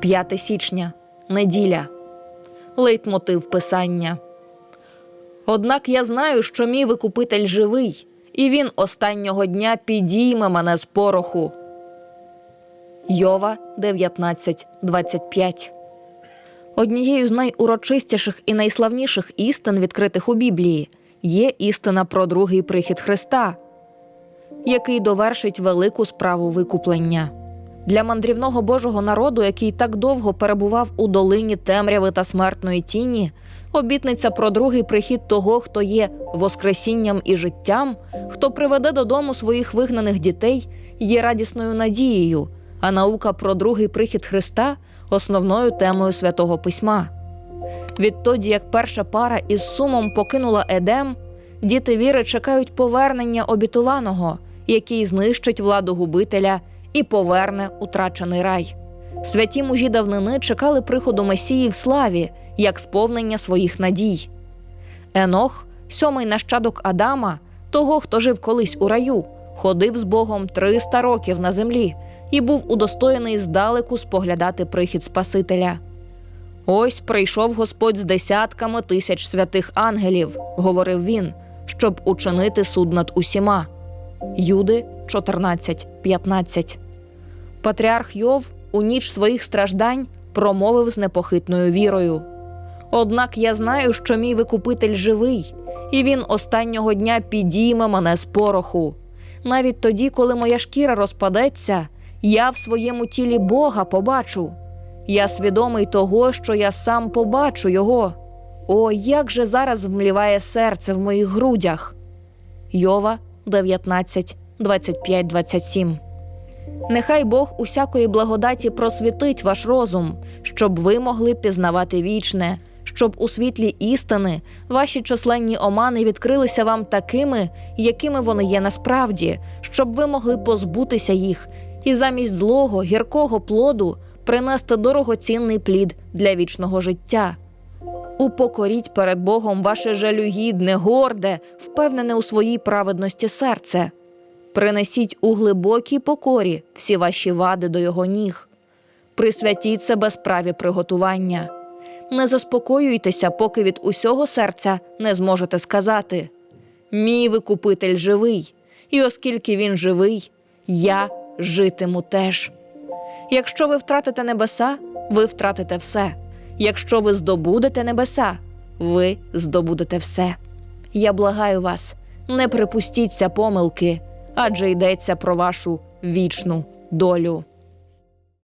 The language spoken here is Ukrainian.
5 січня, неділя. Лейтмотив писання. Однак я знаю, що мій викупитель живий, і він останнього дня підійме мене з пороху. Йова 19.25 Однією з найурочистіших і найславніших істин, відкритих у Біблії, є істина про другий прихід Христа, який довершить велику справу викуплення. Для мандрівного Божого народу, який так довго перебував у долині темряви та смертної тіні, обітниця про другий прихід того, хто є воскресінням і життям, хто приведе додому своїх вигнаних дітей, є радісною надією, а наука про другий прихід Христа основною темою святого письма. Відтоді, як перша пара із сумом покинула Едем, діти віри чекають повернення обітуваного, який знищить владу губителя і поверне утрачений рай. Святі мужі давнини чекали приходу Месії в славі як сповнення своїх надій. Енох, сьомий нащадок Адама, того, хто жив колись у раю, ходив з Богом 300 років на землі і був удостоєний здалеку споглядати прихід Спасителя. Ось прийшов Господь з десятками тисяч святих ангелів, говорив він, щоб учинити суд над усіма. Юди 14.15 Патріарх Йов у ніч своїх страждань промовив з непохитною вірою. Однак я знаю, що мій викупитель живий, і він останнього дня підійме мене з пороху. Навіть тоді, коли моя шкіра розпадеться, я в своєму тілі Бога побачу. Я свідомий того, що я сам побачу його. О, як же зараз вмліває серце в моїх грудях. Йова 19, 25, 27 Нехай Бог усякої благодаті просвітить ваш розум, щоб ви могли пізнавати вічне, щоб у світлі істини ваші численні омани відкрилися вам такими, якими вони є насправді, щоб ви могли позбутися їх і замість злого, гіркого плоду принести дорогоцінний плід для вічного життя. Упокоріть перед Богом ваше жалюгідне, горде, впевнене у своїй праведності серце. Принесіть у глибокій покорі всі ваші вади до його ніг. Присвятіть себе справі приготування. Не заспокоюйтеся, поки від усього серця не зможете сказати: Мій викупитель живий, і оскільки він живий, я житиму теж. Якщо ви втратите небеса, ви втратите все. Якщо ви здобудете небеса, ви здобудете все. Я благаю вас, не припустіться помилки, адже йдеться про вашу вічну долю.